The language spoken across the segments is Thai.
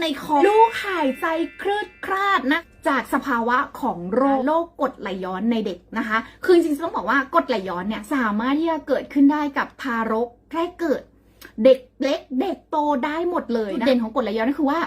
ในคอลูกหายใจคลืดคลาดนะจากสภาวะของโรคโรคกรดไหลย้อนในเด็กนะคะ คือจริงๆต้องบอกว่ากรดไหลย้อนเนี่ยสามารถที่จะเกิดขึ้นได้กับทารกแรกเกิด เด็กเล็กเด็กโตได้หมดเลยนะจุดเด่นของกรดไหลย้อนก็คือว่า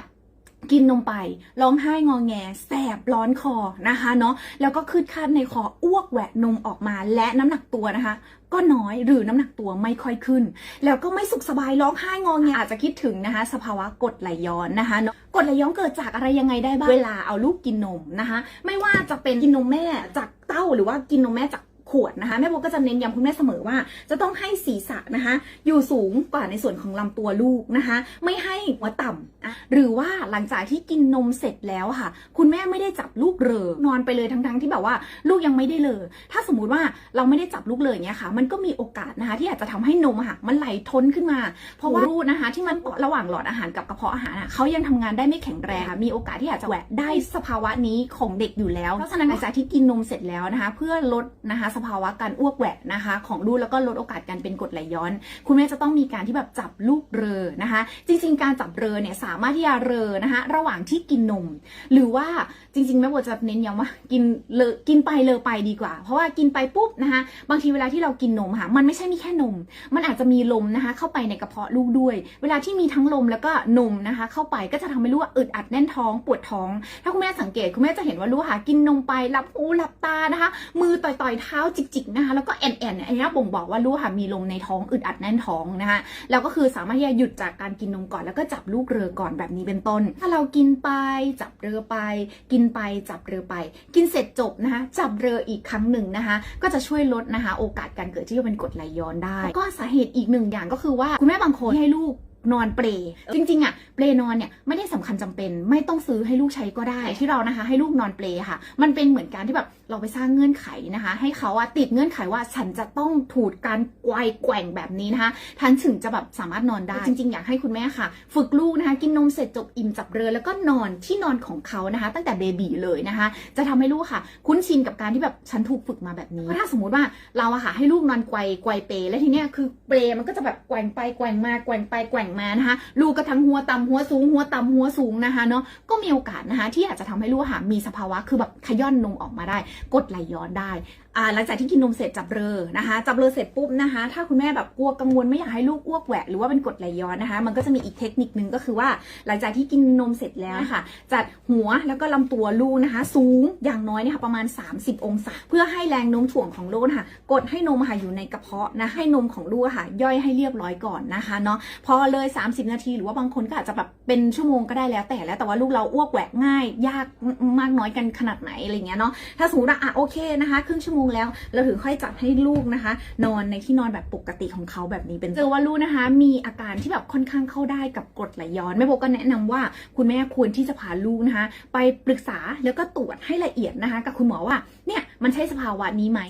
กินนมไปร้องไห้งอแงแสบร้อนคอนะคะเนาะแล้วก็คืดคาดในคออ้วกแหวะนมออกมาและน้ำหนักตัวนะคะ ก็น้อยหรือน้ำหนักตัวไม่ค่อยขึ้น แล้วก็ไม่สุขสบายร้องไห้งอแงอาจจะคิดถึงนะคะ สภาวะกดไหลย้อนนะคะเนาะกดไหลย้อนเกิดจากอะไรยังไงได้บ้างเวลาเอาลูกกินนมนะคะ ไม่ว่าจะเป็นกินนมแม่จากเต้าหรือว่ากินนมแม่จาก ขวดนะคะแม่โบก็จะเน้นย้ำคุณแม่เสมอว่า จะต้องให้ศีรษะนะคะ อยู่สูงกว่าในส่วนของลำตัวลูกนะคะ ไม่ให้หัวต่ำอะหรือว่าหลังจากที่กินนมเสร็จแล้วค่ะ คุณแม่ไม่ได้จับลูกเรอนอนไปเลยทั้งๆ ที่แบบว่า ลูกยังไม่ได้เลอถ้าสมมุติว่าเราไม่ได้จับลูกเลยอย่างเงี้ยค่ะ มันก็มีโอกาสนะคะ ที่อาจจะทำให้นมอะค่ะมันไหลท้นขึ้นมา เพราะว่ารูดนะคะ ที่มันระหว่างหลอดอาหารกับกระเพาะอาหารอะเขายังทำงานได้ไม่แข็งแรงค่ะมีโอกาสที่อาจจะแหวะได้สภาวะนี้ของเด็กอยู่แล้วเพราะฉะนั้นหลังจากที่กินนมเสร็จแล้วนะคะ เพื่อลดนะคะสภาวะการอ้วกแหวะนะคะ ของลูกแล้วก็ลดโอกาสการเป็นกรดไหลย้อน คุณแม่จะต้องมีการที่แบบจับลูกเรอนะคะ จริง ๆ การจับเรอเนี่ยสามารถที่จะเรอนะคะระหว่างที่กินนม หรือว่าจริง ๆ แม่บัวจะเน้นย้ำว่ากินเลอกินไปเลอไปดีกว่า เพราะว่ากินไปปุ๊บนะคะบางทีเวลาที่เรากินนมค่ะมันไม่ใช่มีแค่นม มันอาจจะมีลมนะคะ เข้าไปในกระเพาะลูกด้วย เวลาที่มีทั้งลมแล้วก็นมนะคะ เข้าไปก็จะทำให้ลูกอึดอัดแน่นท้องปวดท้อง ถ้าคุณแม่สังเกตคุณแม่จะเห็นว่าลูกค่ะกินนมไปหลับหูหลับตานะคะ มือต่อยๆเท้าจิกๆนะคะแล้วก็แอนแอนอันนี้บ่งบอกว่าลูกค่ะมีลมในท้องอึดอัดแน่นท้องนะคะแล้วก็คือสามารถที่จะหยุดจากการกินนมก่อน แล้วก็จับลูกเรือก่อนแบบนี้เป็นต้น ถ้าเรากินไปจับเรือไป กินไปจับเรือไป กินเสร็จจบนะคะจับเรืออีกครั้งหนึ่งนะคะก็จะช่วยลดนะคะ โอกาสการเกิดที่จะเป็นกรดไหลย้อนได้ ก็สาเหตุอีกหนึ่งอย่างก็คือว่าคุณแม่บางคนให้ลูก นอนเปลจริงๆอะเปลนอนเนี่ยไม่ได้สำคัญจำเป็น ไม่ต้องซื้อให้ลูกใช้ก็ได้ที่เรานะคะ ให้ลูกนอนเปลค่ะ มันเป็นเหมือนการที่แบบเราไปสร้างเงื่อนไขนะคะ ให้เขาอะติดเงื่อนไขว่าฉันจะต้องถูดการไกวแกว่งแบบนี้นะคะทันถึงจะแบบสามารถนอนได้ จริง ๆ อยากให้คุณแม่ค่ะ ฝึกลูกนะคะกินนมเสร็จจบอิ่มจับเรือแล้วก็นอนที่นอนของเขานะคะ ตั้งแต่เบบีเลยนะคะ จะทำให้ลูกค่ะ คุ้นชินกับการที่แบบฉันถูกฝึกมาแบบนี้ถ้าสมมุติว่าเราอะค่ะให้ลูกนอนไกวไกวเปแล้วทีเนี้ยคือเปลมันก็จะแบบแกว่งไปแกว่งมาแกว่งไปแกว่งมานะคะลูกก็ทั้งหัวต่ำหัวสูง หัวต่ำหัวสูงนะคะเนาะก็มีโอกาสนะคะที่อาจจะทำให้ลูกหามีสภาวะคือแบบขย่อนนมออกมาได้ กดไหลย้อนได้หลังจากที่กินนมเสร็จจับเรอนะคะ จับเรอเสร็จปุ๊บนะคะ ถ้าคุณแม่แบบกลัวกังวลไม่อยากให้ลูกอ้วกแหวะหรือว่าเป็นกรดไหลย้อนนะคะ มันก็จะมีอีกเทคนิคนึงก็คือว่า หลังจากที่กินนมเสร็จแล้วค่ะ จัดหัวแล้วก็ลำตัวลูกนะคะ สูงอย่างน้อยเนี่ยค่ะประมาณ 30 องศา เพื่อให้แรงโน้มถ่วงของลูกนะคะกดให้นมค่ะอยู่ในกระเพาะนะให้นมของลูกะค่ะ ย่อยให้เรียบร้อยก่อนนะคะเนาะพอเลย 30 นาที หรือว่าบางคนก็อาจจะแบบเป็นชั่วโมงก็ได้แล้วแต่แล้วแต่ว่าลูกเราอ้วกแหวกง่าย ยากมากน้อยกันขนาดไหนอะไรเงี้ยเนาะถ้าสมมติว่าอะโอเคนะคะครึ่งชั่วโมงแล้ว เราถึงค่อยจัดให้ลูกนะคะ นอนในที่นอนแบบปกติของเขาแบบนี้เป็นเจอว่าลูกนะคะ มีอาการที่แบบค่อนข้างเข้าได้กับกรดไหลย้อนแม่โบก็แนะนำว่าคุณแม่ควรที่จะพาลูกนะคะ ไปปรึกษาแล้วก็ตรวจให้ละเอียดนะคะ กับคุณหมอว่าเนี่ยมันใช่สภาวะนี้ไหม